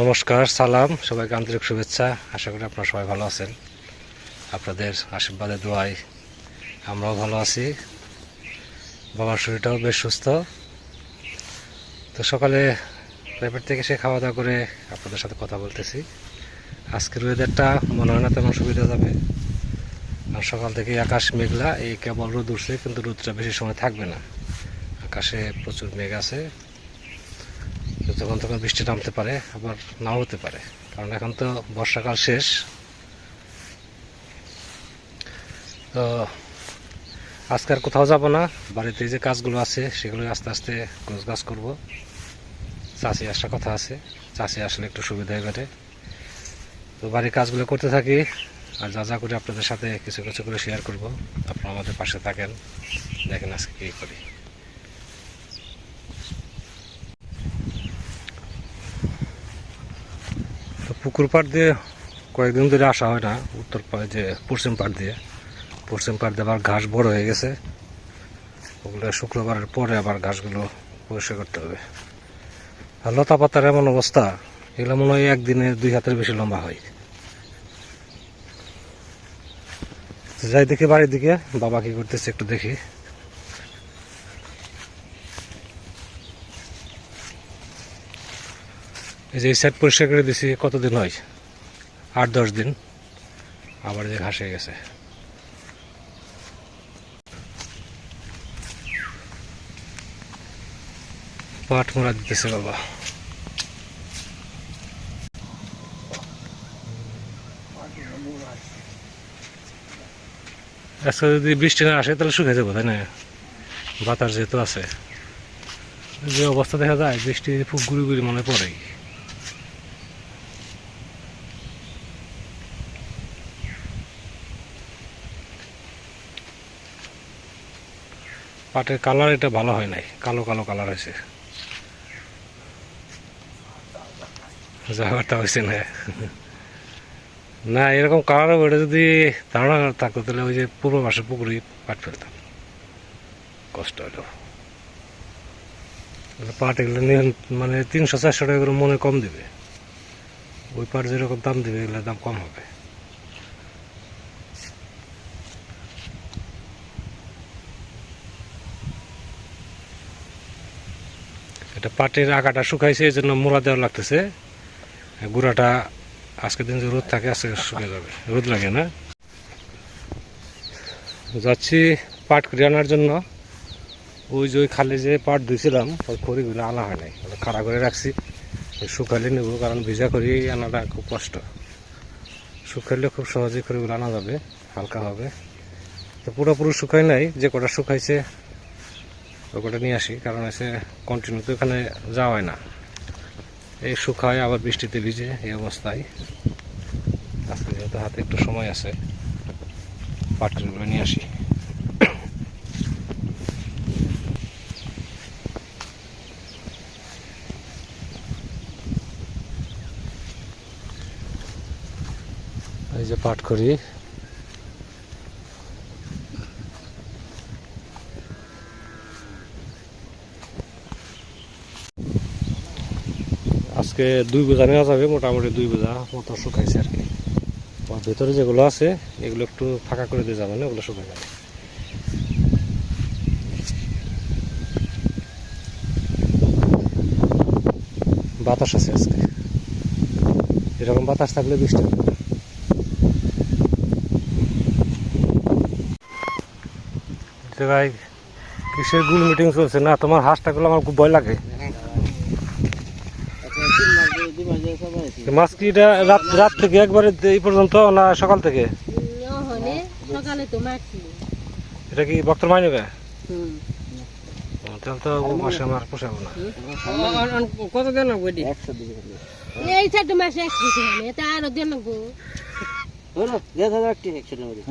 নমস্কার, সালাম, সবাইকে আন্তরিক শুভেচ্ছা। আশা করি আপনারা সবাই ভালো আছেন। আপনাদের আশীর্বাদে, দোয়ায় আমরাও ভালো আছি। বাবার শরীরটাও বেশ সুস্থ। তো সকালে প্রাইভেট থেকে সে খাওয়া দাওয়া করে আপনাদের সাথে কথা বলতেছি। আজকের ওয়েদারটা মনে হয় না তেমন সুবিধা যাবে। আর সকাল থেকে আকাশ মেঘলা, এই কেবল রোদ উঠছে, কিন্তু রোদটা বেশি সময় থাকবে না। আকাশে প্রচুর মেঘ আছে। তো তখন বৃষ্টি নামতে পারে, আবার নাও হতে পারে। কারণ এখন তো বর্ষাকাল শেষ। তো আজকে আর কোথাও যাব না। বাড়িতে যে কাজগুলো আছে, সেগুলো আস্তে আস্তে গোছ গাছ করব। চাষি আসার কথা আছে। চাষি আসলে একটু সুবিধা করে তো বাড়ির কাজগুলো করতে থাকি আর যা যা করে আপনাদের সাথে কিছু কিছু করে শেয়ার করব। আপনারা আমাদের পাশে থাকেন। দেখেন আজকে কী করি। পুকুর পাড় দিয়ে কয়েকদিন ধরে আসা হয় না। উত্তর পাড়ে যে পশ্চিম পাড় দিয়ে। পশ্চিম পাড় দিয়ে আবার ঘাস বড় হয়ে গেছে। ওগুলো শুক্রবারের পরে আবার ঘাসগুলো পরিষ্কার করতে হবে। আর লতা পাতার এমন অবস্থা, এগুলো মনে হয় একদিনে দুই হাতের বেশি লম্বা হয়। যাই দেখি বাড়ির দিকে, বাবা কি করতেছে একটু দেখি। এই যে সাইড পরিষ্কার করে দিছি, কতদিন হয়? আট, দশ দিন। আবার যে ঘাস গেছে। পাট মোড়া দিতেছে বাবা। আজকে যদি বৃষ্টি না আসে, তাহলে শুকিয়ে যাব, তাই না? বাতাস যেহেতু আছে। যে অবস্থা দেখা যায়, বৃষ্টি খুব গুড়ি গুড়ি মনে পড়ে পাটের কালার এটা ভালো হয় নাই। কালো কালো কালার হয়েছে। জায়গাটা হয়েছে না। না, এরকম কালার ওটা যদি ধারণা থাকতো, তাহলে ওই যে পূর্ব মাসে পুকুরি পাট ফেলতাম। কষ্ট হলো। পাট এগুলো মানে তিনশো, চারশো টাকা করে মনে কম দিবে। ওই পাট যেরকম দাম দিবে, এগুলোর দাম কম হবে। এটা পাটের আগাটা শুকাইছে এই জন্য মোড়া দেওয়া লাগতেছে। গুঁড়াটা আজকের দিন যে রোদ থাকে, আজকে শুকিয়ে যাবে। রোদ লাগে না। যাচ্ছি পাট করে আনার জন্য। ওই যে ওই খালে যে পাট ধুইছিলাম, ওই খড়িগুলো আনা হয় নাই। খাড়া করে রাখছি। শুকালে নেব, কারণ ভিজা খড়ি আনাটা খুব কষ্ট। শুকাইলে খুব সহজেই খড়িগুলো আনা যাবে, হালকা হবে। তো পুরোপুরি শুকাই নাই, যে কটা শুকাইছে ওই কটা নিয়ে আসি, কারণ এসে কন্টিনিউ তো এখানে যাওয়া হয় না। এই শুকায় আবার বৃষ্টিতে ভিজে, এই অবস্থায়। আজকে যেহেতু হাতে একটু সময় আছে পাটগুলো নিয়ে আসি। এই যে পাট করি। আজকে দুই বোঝা নেওয়া যাবে, মোটামুটি দুই বোঝা মতো শুকাইছে আর কি। ভেতরে যেগুলো আছে, এগুলো একটু ফাঁকা করে দিয়ে যাবে না ওগুলো শুকাই যাবে। বাতাস আছে আজকে। এরকম বাতাস থাকলে বৃষ্টি হবে। ভাই, কিসের গুল মিটিং চলছে? না, তোমার হাঁসটাগুলো আমার খুব ভয় লাগে। মাছ কি এটা রাত রাত থেকে একবারে এই পর্যন্ত না সকাল থেকে? সকালে তো মারছি এটা কি বক্তর মাই নেবে তাহলে তো মাসে আমার পোষাবো না। কত দেন বডি এই চারটে মাসে একশো টাকা এটা আরও দিয়ে নেব।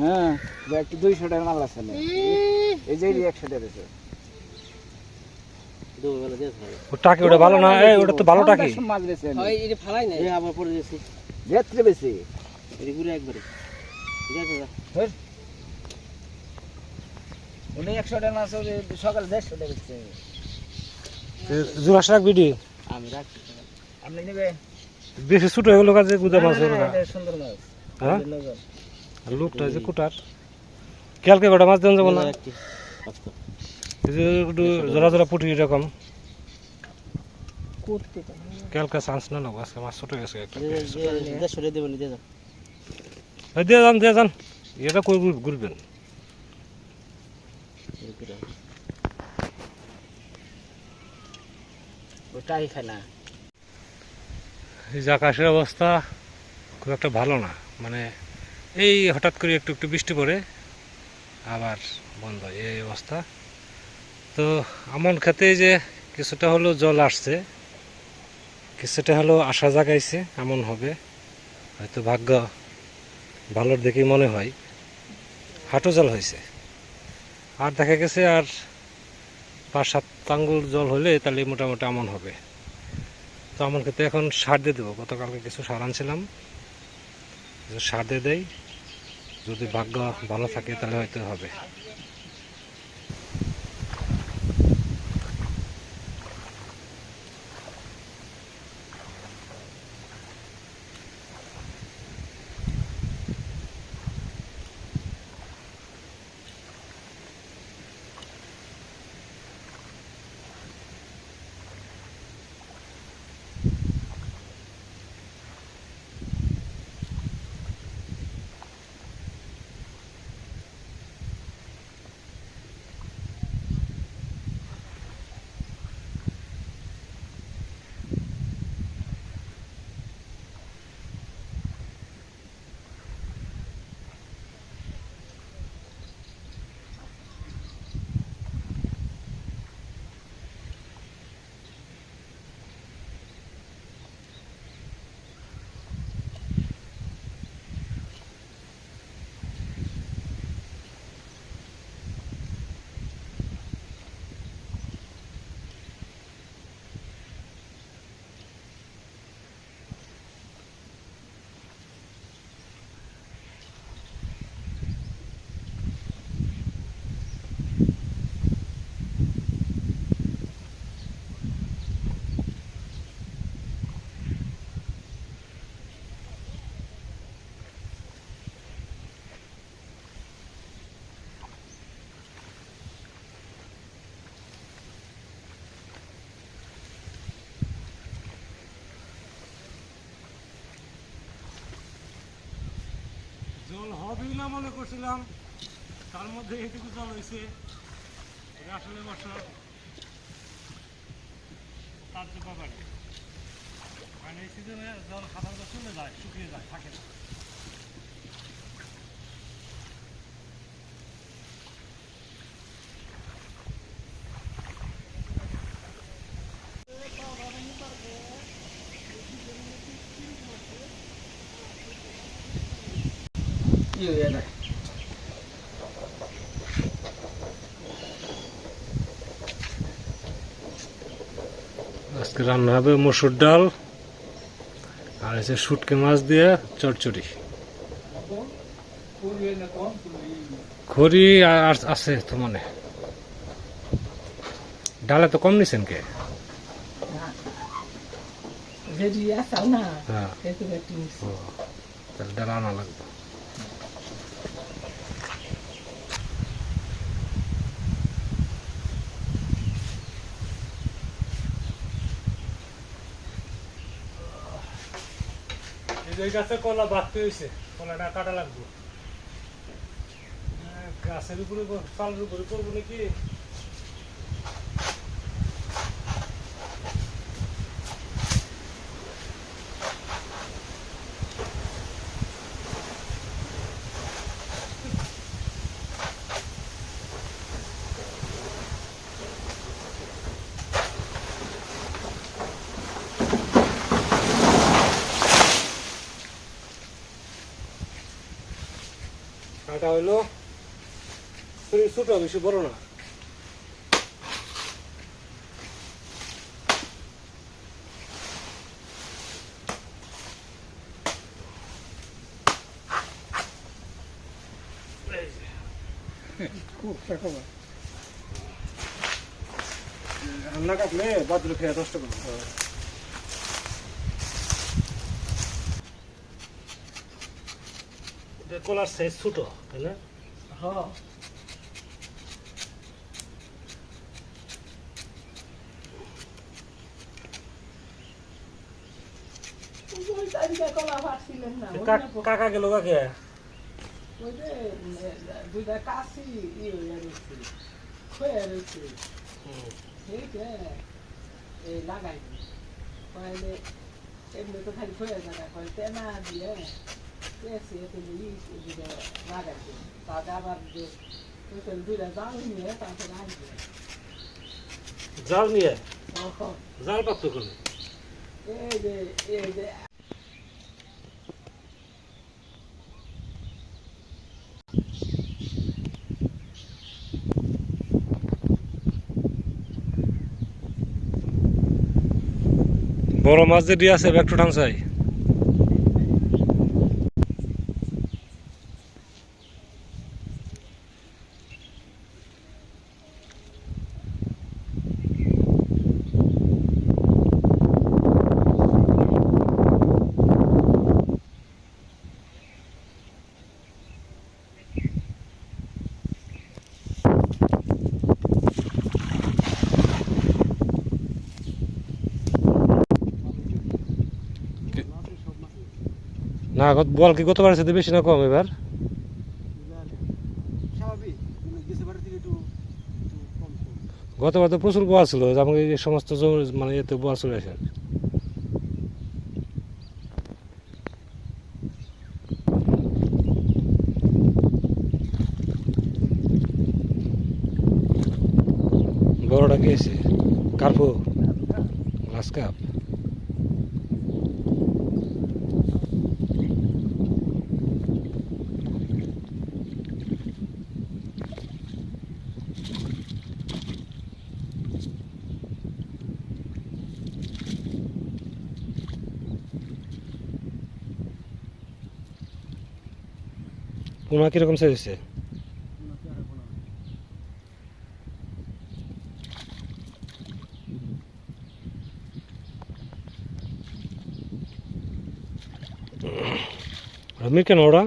হ্যাঁ। একটু দুইশো টাকা মাল আছে না এই যে একশো টাকা টাকি ওটা ভালো না? এই ওটা তো ভালো টাকি। মাছ বেছে হয় এটা ফালাই নাই। আবার পরে গেছি যেত্রে বেশি এটা ঘুরে একবারে। দেখো যা। উনি একশো টাকা মাছ ওই সকালে টাকা বেচছে জুরাস রাখ বিডি আমি রাখছি। আপনি নেবে বেশি ছোট হয়ে গেলো কাজে গুদা মাছ হলো না? সুন্দর মাছ। হ্যাঁ? লোকটা যে কুটার। কালকে কটা মাছ দেন যাব না? একটি জোড়া জোড়া পুটি এরকম। কালকে চান্স না নেব আজকে মাছ ছোট গেছে দিয়ে যান দিয়ে যান। এটা কই ঘুরবেন? ওটাই খায় এই যে আকাশের অবস্থা খুব একটা ভালো না। মানে এই হঠাৎ করে একটু একটু বৃষ্টি পড়ে আবার বন্ধ। এই অবস্থা। তো আমন খেতে যে কিছুটা হলো জল আসছে, কিছুটা হলো আশা জাগাইছে এমন হবে। হয়তো ভাগ্য ভালোর দেখেই মনে হয়। হাঁটু জল হয়েছে। আর দেখা গেছে আর পাঁচ সাত আঙ্গুল জল হলে তাহলে মোটামুটি আমন হবে। তো আমার ক্ষেত্রে এখন সার দিয়ে দেবো। গতকালকে কিছু সার আনছিলাম। সার দিয়ে দেয় যদি ভাগ্য ভালো থাকে তাহলে হয়তো হবে। হবেই না মনে করছিলাম। তার মধ্যে এটুকু জল হয়েছে। আসলে বছর তার যে মানে এই সিজনে জল সাধারণত চলে যায়, শুকিয়ে যায়, থাকে না। কি হয়ে যায় আজকে রান্না হবে মসুর ডাল আর হচ্ছে শুটকি মাছ দিয়ে চচ্চড়ি। খড়ি আর আছে তো মানে ডালে তো কম নিছেন কে? হ্যাঁ। ও, তাহলে ডাল আনা লাগবে। এই গাছে কলা বাড়তে হয়েছে কলাটা কাটা লাগবে। গাছের উপরে চালের উপরে করব নাকি? কাটা হইল শরীর ছোট বেশি বড় না। রান্না কাটলে বাদ্র খেয়ে নষ্ট করব। কলার সাইজ ছোট তাই না? হ্যাঁ। কাকা গেল কাকে? ওই যে উম, এ, দুইটা কাশি ই রয়েছে ক্ষয়ে ঠিক এই লাগাই এমনি তো খালি ক্ষয়ে জায়গা কয় তেনা দিয়ে জাল নিয়ে জাল নিয়ে জাল পাত্র করে এই যে এই যে বড় মাছ যে দিয়ে আছে একটু টানছাই না গত- বল কি গতবার সাথে বেশি না কম এবার? গতবার তো প্রচুর বোয়াল ছিল আমাকে এই সমস্ত জমি মানে এতে বোয়াল চলে আসে। বড়টা কি আছে কার্পো। Glass cup? পোনা কীরকম সাইজ হয়েছে মির কেন ওরা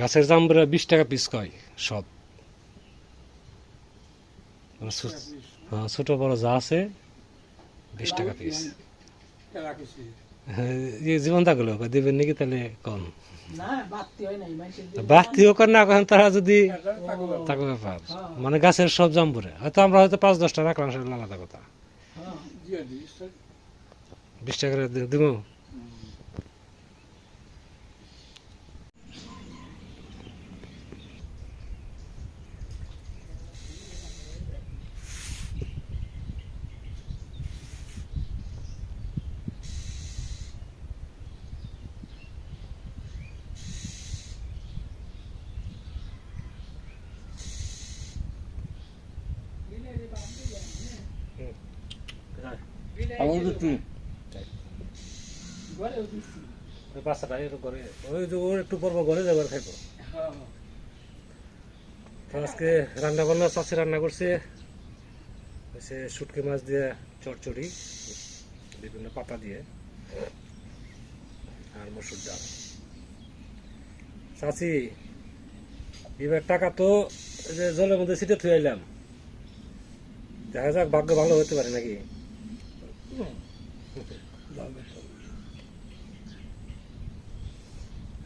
গাছের জাম্বুরা বিশ টাকা পিস কয় সব। মানে হ্যাঁ, ছোট বড় যা আছে বিশ টাকা পিস জীবন থাকল দেবেন নাকি তাহলে কম না বাড়তি হয় নাই মানুষের বাড়তি হোক আর না করেন তারা যদি থাকো ব্যাপার। মানে গাছের সব জাম্বুরে হয়তো আমরা হয়তো পাঁচ দশটা রাখলাম সেটা আলাদা কথা। বিশ টাকা করে দিব। ঘরেও দিচ্ছি বাচ্চাটা একটু করে ওই যে ওর একটু পর্ব ঘরে যাবার খাইবো। আজকে রান্না বান্না চাষি রান্না করছে। হচ্ছে শুটকি মাছ দিয়ে চচ্চড়ি বিভিন্ন পাতা দিয়ে আর মসুর ডাল। চাচি এবার টাকা তো এই যে জলের মধ্যে ছিটে থুয়ে এলাম দেখা যাক ভাগ্য ভালো হতে পারে নাকি।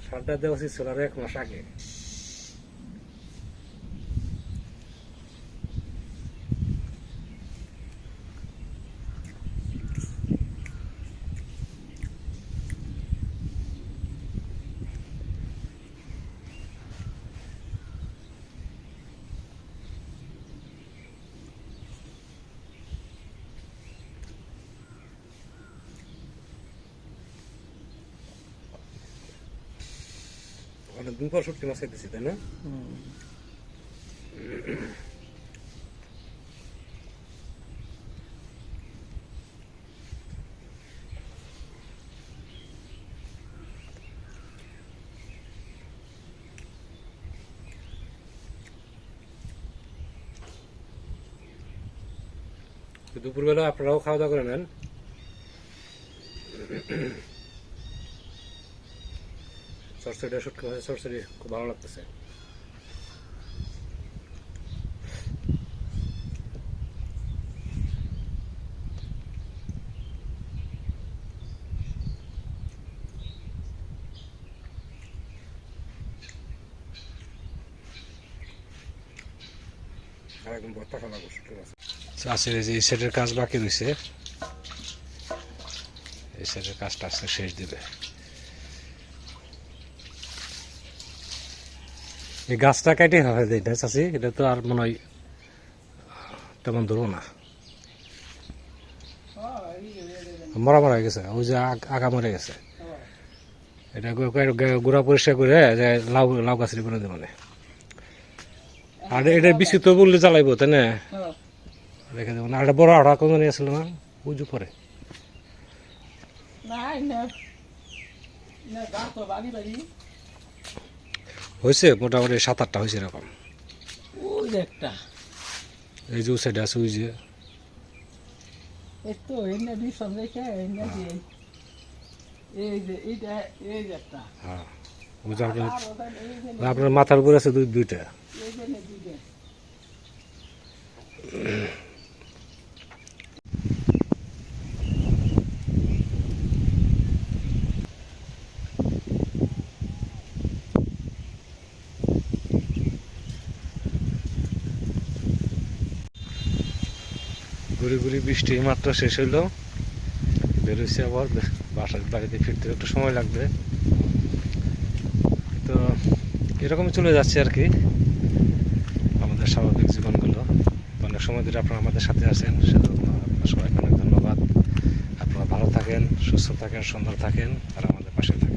সারটা দেওয়া উচিত ছিল এক মাস আগে। অনেকদিন পর শুটকি মাছ খাইতেছি তাই না? দুপুরবেলা আপনারাও খাওয়া দাওয়া করে নেন। সরসরিটা শুটকি মাছের সরসরি খুব ভালো লাগতেছে। এই সেটের কাজ বাকি রয়েছে এই সেটের কাজটা আজকে শেষ দিবে। এই গাছটা কেটে হবে এটা চাষি এটা তো আর মনে হয় তেমন ধরবো না। মরা মরা হয়ে গেছে, ওই যে আগা মরে গেছে। এটা গুঁড়া পরিষ্কার করে যে লাউ লাউ গাছের করে দেবো মানে। আর এটা বেশি বললে জ্বালাইবো, তাই না? রেখে দেবো না। আর বড় আড়া কোনো নিয়ে না উজু পরে। না না গাছ তো বাড়ি বাড়ি। হয়েছে? মোটামুটি সাত আটটা হয়েছে এরকম। একটা। এই যে সাইডে আছে ওই যে। এই তো এনে বিষম রেখে এনে দিয়ে এই যে এইটা এই যে একটা হ্যাঁ ওই যে আপনার আর ওটা এই যে আপনার মাথার উপরে আছে দুই দুইটা ঘুরি ঘুরি বৃষ্টি মাত্র শেষ হইল। বেরোইছে আবার বাসার বাড়িতে ফিরতে একটু সময় লাগবে। তো এরকমই চলে যাচ্ছে আর কি আমাদের স্বাভাবিক জীবনগুলো। অনেক সময় ধরে আপনারা আমাদের সাথে আছেন, সেজন্য আপনার সবাইকে অনেক ধন্যবাদ। আপনারা ভালো থাকেন, সুস্থ থাকেন, সুন্দর থাকেন, আর আমাদের পাশে থাকেন।